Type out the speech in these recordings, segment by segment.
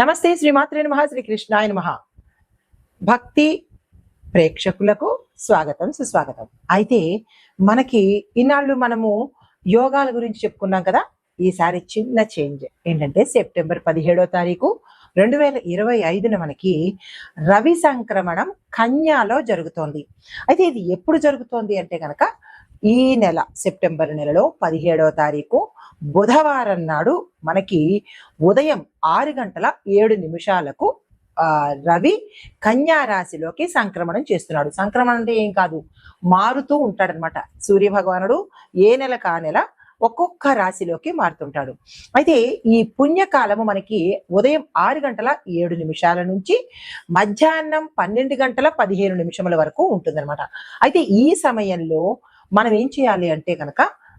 నమస్తే శ్రీమాత్రే నమ శ్రీ కృష్ణాయ నమ. భక్తి ప్రేక్షకులకు స్వాగతం సుస్వాగతం. అయితే మనకి ఇన్నాళ్ళు మనము యోగాల గురించి చెప్పుకున్నాం కదా ఈసారి చిన్న చేంజ్. ఏంటంటే సెప్టెంబర్ పదిహేడో తారీఖు రెండు వేల ఇరవై ఐదున మనకి రవి సంక్రమణం కన్యాలో జరుగుతోంది. అయితే ఇది ఎప్పుడు జరుగుతోంది అంటే కనుక ఈ నెల సెప్టెంబర్ నెలలో పదిహేడవ తారీఖు బుధవారం నాడు మనకి ఉదయం ఆరు గంటల ఏడు నిమిషాలకు రవి కన్యా రాశిలోకి సంక్రమణం చేస్తున్నాడు. సంక్రమణం అంటే ఏం కాదు మారుతూ ఉంటాడనమాట సూర్య భగవానుడు ఏ నెల కా నెల ఒక్కొక్క రాశిలోకి మారుతుంటాడు. అయితే ఈ పుణ్యకాలము మనకి ఉదయం ఆరు గంటల ఏడు నిమిషాల నుంచి మధ్యాహ్నం పన్నెండు గంటల పదిహేను నిమిషముల వరకు ఉంటుందన్నమాట. అయితే ఈ సమయంలో మనం ఏం చేయాలి అంటే కనుక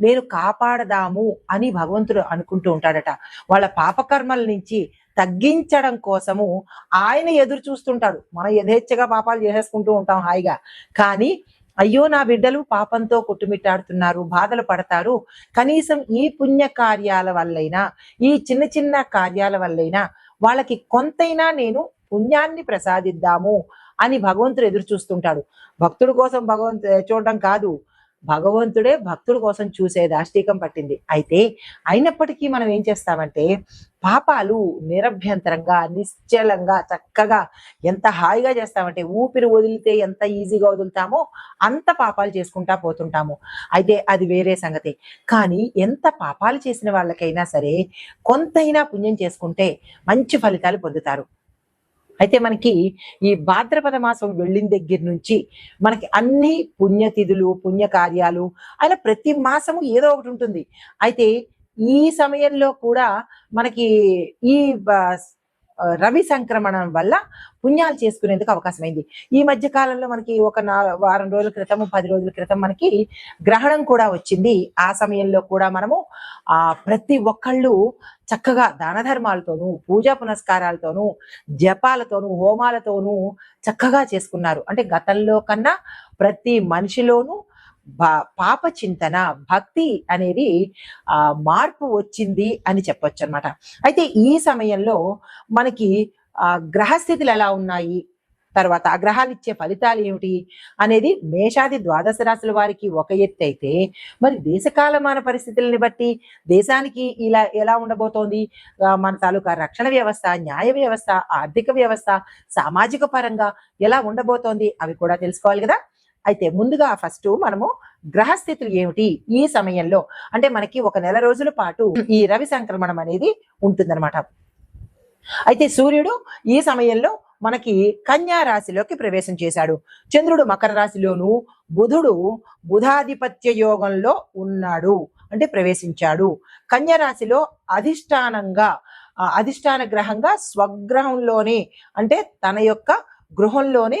నేను కాపాడదాము అని భగవంతుడు అనుకుంటూ ఉంటాడట. వాళ్ళ పాపకర్మల నుంచి తగ్గించడం కోసము ఆయన ఎదురు చూస్తుంటాడు. మనం యథేచ్ఛగా పాపాలు చేసేసుకుంటూ ఉంటాం హాయిగా. కానీ అయ్యో నా బిడ్డలు పాపంతో కొట్టుమిట్టాడుతున్నారు బాధలు పడతారు. కనీసం ఈ పుణ్య కార్యాల వల్లైనా ఈ చిన్న చిన్న కార్యాల వల్లైనా వాళ్ళకి కొంతైనా నేను పుణ్యాన్ని ప్రసాదిద్దాము అని భగవంతుడు ఎదురు చూస్తుంటాడు. భక్తుడి కోసం భగవంతు చూడడం కాదు. భగవంతుడే భక్తుడి కోసం చూసే దాష్టీకం పట్టింది. అయితే అయినప్పటికీ మనం ఏం చేస్తామంటే పాపాలు నిరభ్యంతరంగా నిశ్చలంగా చక్కగా ఎంత హాయిగా చేస్తామంటే ఊపిరి వదిలితే ఎంత ఈజీగా వదులుతామో అంత పాపాలు చేసుకుంటా పోతుంటాము. అయితే అది వేరే సంగతి. కానీ ఎంత పాపాలు చేసిన వాళ్ళకైనా సరే కొంతైనా పుణ్యం చేసుకుంటే మంచి ఫలితాలు పొందుతారు. అయితే మనకి ఈ భాద్రపద మాసం వెళ్ళిన దగ్గర నుంచి మనకి అన్ని పుణ్యతిథులు పుణ్య కార్యాలు అలా ప్రతి మాసము ఏదో ఒకటి ఉంటుంది. అయితే ఈ సమయంలో కూడా మనకి ఈ రవి సంక్రమణం వల్ల పుణ్యాలు చేసుకునేందుకు అవకాశం అయింది ఈ మధ్య కాలంలో మనకి ఒక వారం రోజుల క్రితం పది రోజుల క్రితం మనకి గ్రహణం కూడా వచ్చింది. ఆ సమయంలో కూడా మనము ఆ ప్రతి ఒక్కళ్ళు చక్కగా దాన ధర్మాలతోనూ పూజా పునస్కారాలతోనూ జపాలతోనూ హోమాలతోనూ చక్కగా చేసుకున్నారు. అంటే గతంలో కన్నా ప్రతి మనిషిలోనూ పాప చింతన భక్తి అనేది ఆ మార్పు వచ్చింది అని చెప్పొచ్చు అనమాట అయితే ఈ సమయంలో మనకి ఆ గ్రహస్థితులు ఎలా ఉన్నాయి? తర్వాత ఆ గ్రహాలు ఇచ్చే ఫలితాలు ఏమిటి? అనేది మేషాది ద్వాదశ రాశుల వారికి ఒక ఎత్తు అయితే మరి దేశకాలమాన పరిస్థితులని బట్టి దేశానికి ఇలా ఎలా ఉండబోతోంది? మన తాలూకా రక్షణ వ్యవస్థ న్యాయ వ్యవస్థ ఆర్థిక వ్యవస్థ సామాజిక పరంగా ఎలా ఉండబోతోంది? అవి కూడా తెలుసుకోవాలి కదా? అయితే ముందుగా ఫస్ట్ మనము గ్రహస్థితులు ఏమిటి ఈ సమయంలో? అంటే మనకి ఒక నెల రోజుల పాటు ఈ రవి సంక్రమణం అనేది ఉంటుందన్నమాట. అయితే సూర్యుడు ఈ సమయంలో మనకి కన్యా రాశిలోకి ప్రవేశం చేశాడు. చంద్రుడు మకర రాశిలోను బుధుడు బుధాధిపత్య యోగంలో ఉన్నాడు. అంటే ప్రవేశించాడు. కన్యా రాశిలో అధిష్టానంగా అధిష్టాన గ్రహంగా స్వగ్రహంలోనే అంటే తన యొక్క గృహంలోనే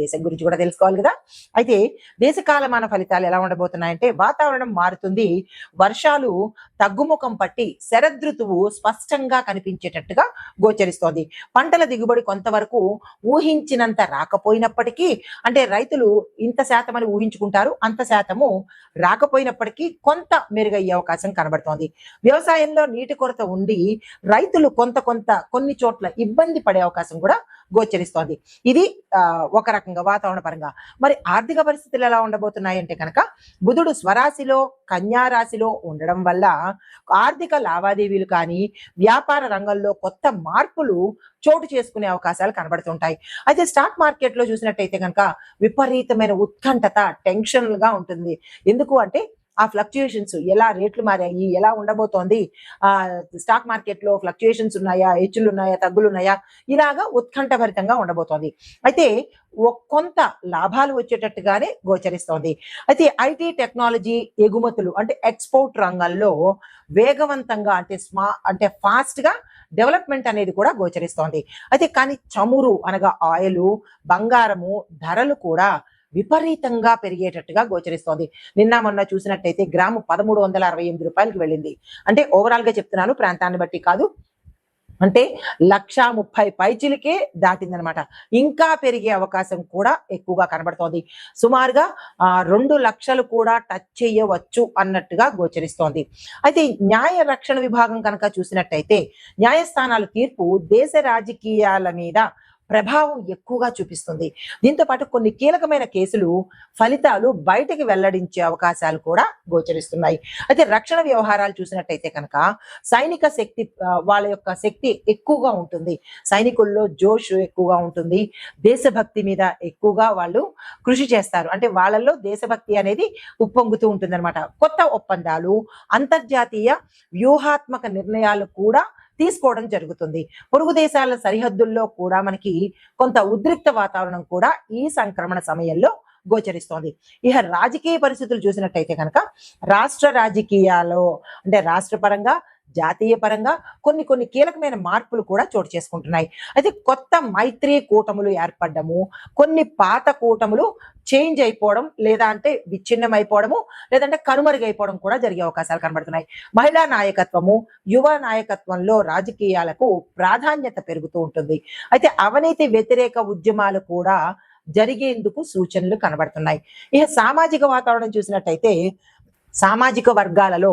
దేశం గురించి కూడా తెలుసుకోవాలి కదా. అయితే దేశకాలమాన ఫలితాలు ఎలా ఉండబోతున్నాయంటే వాతావరణం మారుతుంది. వర్షాలు తగ్గుముఖం పట్టి శరదృతువు స్పష్టంగా కనిపించేటట్టుగా గోచరిస్తోంది. పంటల దిగుబడి కొంతవరకు ఊహించినంత రాకపోయినప్పటికీ అంటే రైతులు ఇంత శాతం అని ఊహించుకుంటారు అంత శాతము రాకపోయినప్పటికీ కొంత మెరుగయ్యే అవకాశం కనబడుతోంది. వ్యవసాయంలో నీటి కొరత ఉండి రైతులు కొంత కొంత కొన్ని చోట్ల ఇబ్బంది పడే అవకాశం కూడా గోచరిస్తోంది. ఇది ఒక రకంగా వాతావరణ పరంగా. మరి ఆర్థిక పరిస్థితులు ఎలా ఉండబోతున్నాయి అంటే కనుక బుధుడు స్వరాశిలో కన్యారాశిలో ఉండడం వల్ల ఆర్థిక లావాదేవీలు కానీ వ్యాపార రంగంలో కొత్త మార్పులు చోటు చేసుకునే అవకాశాలు కనబడుతుంటాయి. అయితే స్టాక్ మార్కెట్లో చూసినట్టయితే కనుక విపరీతమైన ఉత్కంఠత టెన్షన్గా ఉంటుంది. ఎందుకు అంటే ఆ ఫ్లక్చుయేషన్స్ ఎలా రేట్లు మారాయి ఎలా ఉండబోతోంది ఆ స్టాక్ మార్కెట్లో ఫ్లక్చుయేషన్స్ ఉన్నాయా హెచ్చులు ఉన్నాయా తగ్గులు ఉన్నాయా ఇలాగా ఉత్కంఠభరితంగా ఉండబోతోంది. అయితే ఒ- కొంత లాభాలు వచ్చేటట్టుగానే గోచరిస్తోంది. అయితే ఐటీ టెక్నాలజీ ఎగుమతులు అంటే ఎక్స్పోర్ట్ రంగంలో వేగవంతంగా అంటే స్మా అంటే ఫాస్ట్గా డెవలప్మెంట్ అనేది కూడా గోచరిస్తోంది. అయితే కానీ చమురు అనగా ఆయిల్ బంగారము ధరలు కూడా విపరీతంగా పెరిగేటట్టుగా గోచరిస్తోంది. నిన్న మొన్న చూసినట్టయితే గ్రాము పదమూడు వందల అరవై ఎనిమిది రూపాయలకి వెళ్ళింది. అంటే ఓవరాల్గా చెప్తున్నాను ప్రాంతాన్ని బట్టి కాదు. అంటే లక్ష ముప్పై పైచిలకే దాటిందనమాట. ఇంకా పెరిగే అవకాశం కూడా ఎక్కువగా కనబడుతోంది. సుమారుగా ఆ రెండు లక్షలు కూడా టచ్ చేయవచ్చు అన్నట్టుగా గోచరిస్తోంది. అయితే న్యాయ రక్షణ విభాగం కనుక చూసినట్టయితే న్యాయస్థానాల తీర్పు దేశ రాజకీయాల మీద ప్రభావం ఎక్కువగా చూపిస్తుంది. దీంతో పాటు కొన్ని కీలకమైన కేసులు ఫలితాలు బయటకు వెల్లడించే అవకాశాలు కూడా గోచరిస్తున్నాయి. అయితే రక్షణ వ్యవహారాలు చూసినట్టయితే కనుక సైనిక శక్తి వాళ్ళ యొక్క శక్తి ఎక్కువగా ఉంటుంది. సైనికుల్లో జోష్ ఎక్కువగా ఉంటుంది. దేశభక్తి మీద ఎక్కువగా వాళ్ళు కృషి చేస్తారు. అంటే వాళ్ళల్లో దేశభక్తి అనేది ఉప్పొంగుతూ ఉంటుంది కొత్త ఒప్పందాలు అంతర్జాతీయ వ్యూహాత్మక నిర్ణయాలు కూడా తీసుకోవడం జరుగుతుంది. పొరుగు దేశాల సరిహద్దుల్లో కూడా మనకి కొంత ఉద్రిక్త వాతావరణం కూడా ఈ సంక్రమణ సమయంలో గోచరిస్తోంది. ఇక రాజకీయ పరిస్థితులు చూసినట్టయితే కనుక రాష్ట్ర రాజకీయాల్లో అంటే రాష్ట్ర పరంగా జాతీయ పరంగా కొన్ని కొన్ని కీలకమైన మార్పులు కూడా చోటు చేసుకుంటున్నాయి. అయితే కొత్త మైత్రి కూటములు ఏర్పడము కొన్ని పాత కూటములు చేంజ్ అయిపోవడం లేదా అంటే విచ్ఛిన్నం అయిపోవడము లేదంటే కనుమరుగైపోవడం కూడా జరిగే అవకాశాలు కనబడుతున్నాయి. మహిళా నాయకత్వము యువ నాయకత్వంలో రాజకీయాలకు ప్రాధాన్యత పెరుగుతూ ఉంటుంది. అయితే అవినీతి వ్యతిరేక ఉద్యమాలు కూడా జరిగేందుకు సూచనలు కనబడుతున్నాయి. ఇక సామాజిక వాతావరణం చూసినట్టయితే సామాజిక వర్గాలలో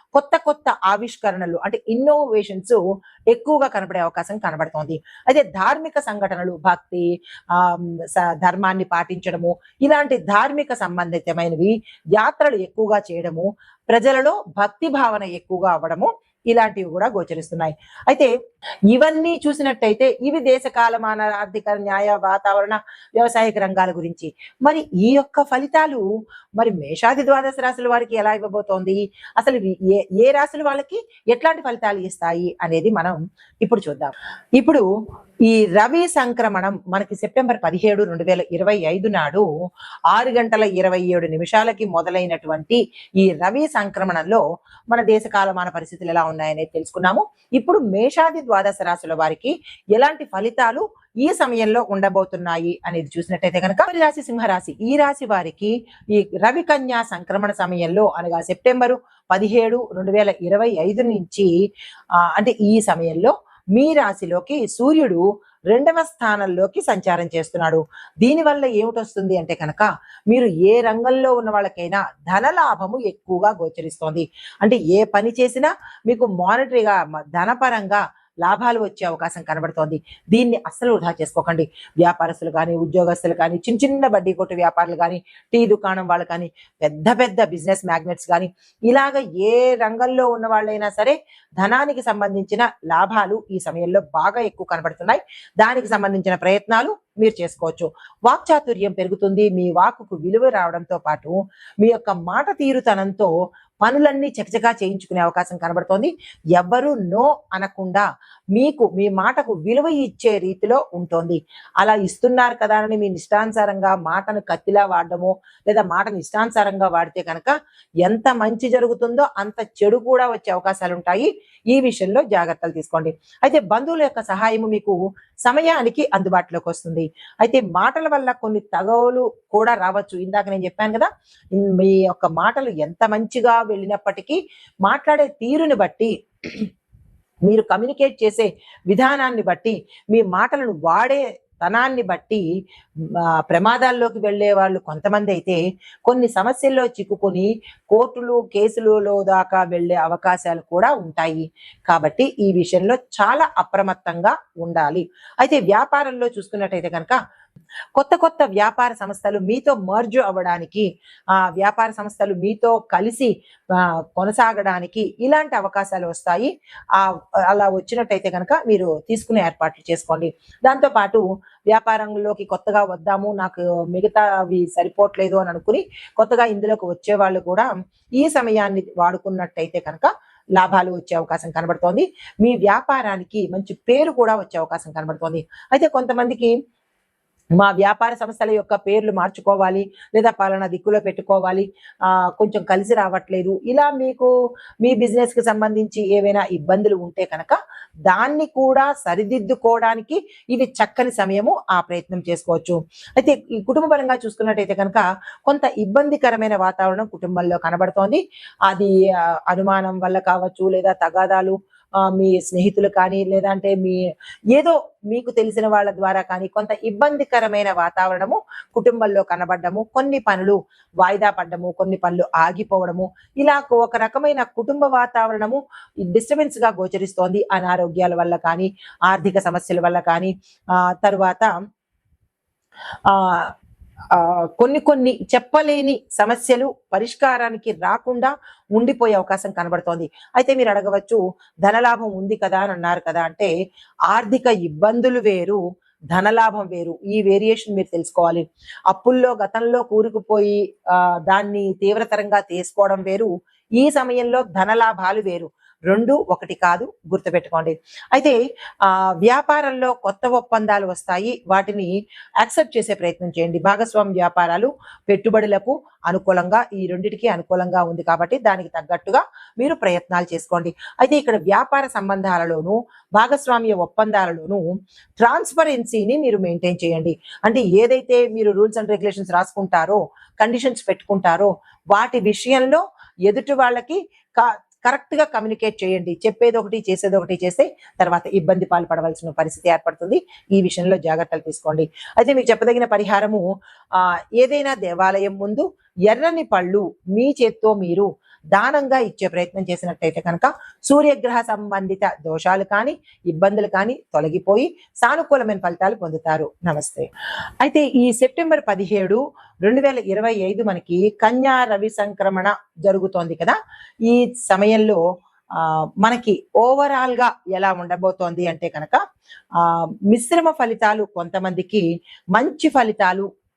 కొత్త కొత్త ఆవిష్కరణలు అంటే ఇన్నోవేషన్స్ ఎక్కువగా కనబడే అవకాశం కనబడుతోంది. అయితే ధార్మిక సంఘటనలు భక్తి ఆ ధర్మాన్ని పాటించడము ఇలాంటి ధార్మిక సంబంధితమైనవి యాత్రలు ఎక్కువగా చేయడము ప్రజలలో భక్తి భావన ఎక్కువగా అవ్వడము ఇలాంటివి కూడా గోచరిస్తున్నాయి. అయితే ఇవన్నీ చూసినట్టయితే ఇవి దేశ కాలమాన ఆర్థిక న్యాయ వాతావరణ వ్యవసాయక రంగాల గురించి. మరి ఈ యొక్క ఫలితాలు మరి మేషాది ద్వాదశ రాశుల వారికి ఎలా ఇవ్వబోతోంది? అసలు ఏ ఏ రాశుల వాళ్ళకి ఎట్లాంటి ఫలితాలు ఇస్తాయి అనేది మనం ఇప్పుడు చూద్దాం. ఇప్పుడు ఈ రవి సంక్రమణం మనకి సెప్టెంబర్ పదిహేడు రెండు వేల ఇరవై ఐదు నాడు ఆరు గంటల ఇరవై ఏడు నిమిషాలకి మొదలైనటువంటి ఈ రవి సంక్రమణంలో మన దేశ కాలమాన పరిస్థితులు ఎలా ఉన్నాయనేది తెలుసుకున్నాము. ఇప్పుడు మేషాది ద్వాదశ రాశుల వారికి ఎలాంటి ఫలితాలు ఈ సమయంలో ఉండబోతున్నాయి అనేది చూసినట్టయితే కనుక రాశి సింహరాశి ఈ రాశి వారికి ఈ రవి కన్యా సంక్రమణ సమయంలో అనగా సెప్టెంబరు పదిహేడు రెండు వేల ఇరవై ఐదు నుంచి అంటే ఈ సమయంలో మీ రాశిలోకి సూర్యుడు రెండవ స్థానంలోకి సంచారం చేస్తున్నాడు. దీనివల్ల ఏమిటొస్తుంది అంటే కనుక మీరు ఏ రంగంలో ఉన్న వాళ్ళకైనా ధన లాభము ఎక్కువగా గోచరిస్తోంది. అంటే ఏ పని చేసినా మీకు మానిటరీగా మ- ధనపరంగా లాభాలు వచ్చే అవకాశం కనబడుతోంది. దీన్ని అస్సలు వృధా చేసుకోకండి. వ్యాపారస్తులు కానీ ఉద్యోగస్తులు కానీ చిన్న చిన్న బడ్డీ కొట్టు వ్యాపారులు కానీ టీ దుకాణం వాళ్ళు కానీ పెద్ద పెద్ద బిజినెస్ మ్యాగ్నెట్స్ కానీ ఇలాగ ఏ రంగంలో ఉన్న వాళ్ళైనా సరే ధనానికి సంబంధించిన లాభాలు ఈ సమయంలో బాగా ఎక్కువ కనబడుతున్నాయి. దానికి సంబంధించిన ప్రయత్నాలు మీరు చేసుకోవచ్చు. వాక్చాతుర్యం పెరుగుతుంది. మీ వాక్కుకు విలువ రావడంతో పాటు మీ యొక్క మాట తీరుతనంతో పనులన్నీ చకచకా చేయించుకునే అవకాశం కనబడుతోంది. ఎవ్వరూ నో అనకుండా మీకు మీ మాటకు విలువ ఇచ్చే రీతిలో ఉంటుంది. అలా ఇస్తున్నారు కదా అని మీ ఇష్టానుసారంగా మాటను కత్తిలా వాడడము లేదా మాటను ఇష్టానుసారంగా వాడితే కనుక ఎంత మంచి జరుగుతుందో అంత చెడు కూడా వచ్చే అవకాశాలు ఉంటాయి ఈ విషయంలో జాగ్రత్తలు తీసుకోండి. అయితే బంధువుల యొక్క సహాయము మీకు సమయానికి అందుబాటులోకి వస్తుంది. అయితే మాటల వల్ల కొన్ని తగవులు కూడా రావచ్చు. ఇందాక నేను చెప్పాను కదా మీ యొక్క మాటలు ఎంత మంచిగా వెళ్ళినప్పటికీ మాట్లాడే తీరుని బట్టి మీరు కమ్యూనికేట్ చేసే విధానాన్ని బట్టి మీ మాటలను వాడే తనాన్ని బట్టి ప్రమాదాల్లోకి వెళ్ళే వాళ్ళు కొంతమంది అయితే కొన్ని సమస్యల్లో చిక్కుకొని కోర్టులు కేసులలో దాకా వెళ్ళే అవకాశాలు కూడా ఉంటాయి. కాబట్టి ఈ విషయంలో చాలా అప్రమత్తంగా ఉండాలి. అయితే వ్యాపారంలో చూసుకున్నట్టయితే కనుక కొత్త కొత్త వ్యాపార సంస్థలు మీతో మర్జ్ అవ్వడానికి ఆ వ్యాపార సంస్థలు మీతో కలిసి కొనసాగడానికి ఇలాంటి అవకాశాలు వస్తాయి. ఆ అలా వచ్చినట్టయితే కనుక మీరు తీసుకునే ఏర్పాట్లు చేసుకోండి. దాంతో పాటు వ్యాపారంలోకి కొత్తగా వద్దాము నాకు మిగతా అవి సరిపోవట్లేదు అని అనుకుని కొత్తగా ఇందులోకి వచ్చే వాళ్ళు కూడా ఈ సమయాన్ని వాడుకున్నట్టయితే కనుక లాభాలు వచ్చే అవకాశం కనబడుతోంది. మీ వ్యాపారానికి మంచి పేరు కూడా వచ్చే అవకాశం కనబడుతోంది. అయితే కొంతమందికి మా వ్యాపార సంస్థల యొక్క పేర్లు మార్చుకోవాలి లేదా పలానా దిక్కులో పెట్టుకోవాలి. కొంచెం కలిసి రావట్లేదు. ఇలా మీకు మీ బిజినెస్కి సంబంధించి ఏవైనా ఇబ్బందులు ఉంటే కనుక దాన్ని కూడా సరిదిద్దుకోవడానికి ఇది చక్కని సమయము ఆ ప్రయత్నం చేసుకోవచ్చు. అయితే ఈ కుటుంబ పరంగా చూసుకున్నట్టయితే కనుక కొంత ఇబ్బందికరమైన వాతావరణం కుటుంబంలో కనబడుతోంది. అది అనుమానం వల్ల కావచ్చు లేదా తగాదాలు మీ స్నేహితులు కానీ లేదంటే మీ ఏదో మీకు తెలిసిన వాళ్ళ ద్వారా కానీ కొంత ఇబ్బందికరమైన వాతావరణము కుటుంబంలో కనబడ్డము కొన్ని పనులు వాయిదా పడ్డము కొన్ని పనులు ఆగిపోవడము ఇలా ఒక రకమైన కుటుంబ వాతావరణము డిస్టర్బెన్స్గా గోచరిస్తోంది అనారోగ్యాల వల్ల కానీ ఆర్థిక సమస్యల వల్ల కానీ ఆ తర్వాత ఆ ఆ, కొన్ని కొన్ని చెప్పలేని సమస్యలు పరిష్కారానికి రాకుండా ఉండిపోయే అవకాశం కనబడుతోంది. అయితే మీరు అడగవచ్చు ధనలాభం ఉంది కదా అని అన్నారు కదా అంటే ఆర్థిక ఇబ్బందులు వేరు ధనలాభం వేరు. ఈ వేరియేషన్ మీరు తెలుసుకోవాలి. అప్పుల్లో గతంలో కూరుకుపోయి దాన్ని తీవ్రతరంగా తీసుకోవడం వేరు. ఈ సమయంలో ధనలాభాలు వేరు. రెండు ఒకటి కాదు గుర్తుపెట్టుకోండి. అయితే ఆ వ్యాపారంలో కొత్త ఒప్పందాలు వస్తాయి. వాటిని యాక్సెప్ట్ చేసే ప్రయత్నం చేయండి. భాగస్వామి వ్యాపారాలు పెట్టుబడులకు అనుకూలంగా ఈ రెండిటికి అనుకూలంగా ఉంది కాబట్టి దానికి తగ్గట్టుగా మీరు ప్రయత్నాలు చేసుకోండి. అయితే ఇక్కడ వ్యాపార సంబంధాలలోనూ భాగస్వామ్య ఒప్పందాలలోనూ ట్రాన్స్పరెన్సీని మీరు మెయింటైన్ చేయండి. అంటే ఏదైతే మీరు రూల్స్ అండ్ రెగ్యులేషన్స్ రాసుకుంటారో కండిషన్స్ పెట్టుకుంటారో వాటి విషయంలో ఎదుటి వాళ్ళకి కరెక్ట్గా కమ్యూనికేట్ చేయండి. చెప్పేది ఒకటి చేసేది ఒకటి చేస్తే తర్వాత ఇబ్బంది పాల్పడవలసిన పరిస్థితి ఏర్పడుతుంది. ఈ విషయంలో జాగ్రత్తలు తీసుకోండి. అయితే మీకు చెప్పదగిన పరిహారము ఆ ఏదైనా దేవాలయం ముందు ఎర్రని పళ్ళు మీ చేత్తో మీరు దానంగా ఇచ్చే ప్రయత్నం చేసినట్టయితే కనుక సూర్యగ్రహ సంబంధిత దోషాలు కానీ ఇబ్బందులు కానీ తొలగిపోయి సానుకూలమైన ఫలితాలు పొందుతారు. నమస్తే. అయితే ఈ సెప్టెంబర్ పదిహేడు రెండు వేల ఇరవై ఐదు మనకి కన్యా రవి సంక్రమణ జరుగుతోంది కదా. ఈ సమయంలో మనకి ఓవరాల్గా ఎలా ఉండబోతోంది అంటే కనుక ఆ మిశ్రమ ఫలితాలు కొంతమందికి మంచి ఫలితాలు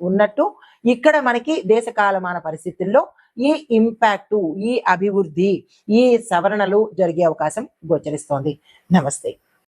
ఉన్నట్టు ఇక్కడ మనకి దేశ కాలమాన పరిస్థితుల్లో ఈ ఇంపాక్టు ఈ అభివృద్ధి ఈ సవరణలు జరిగే అవకాశం గోచరిస్తోంది. నమస్తే.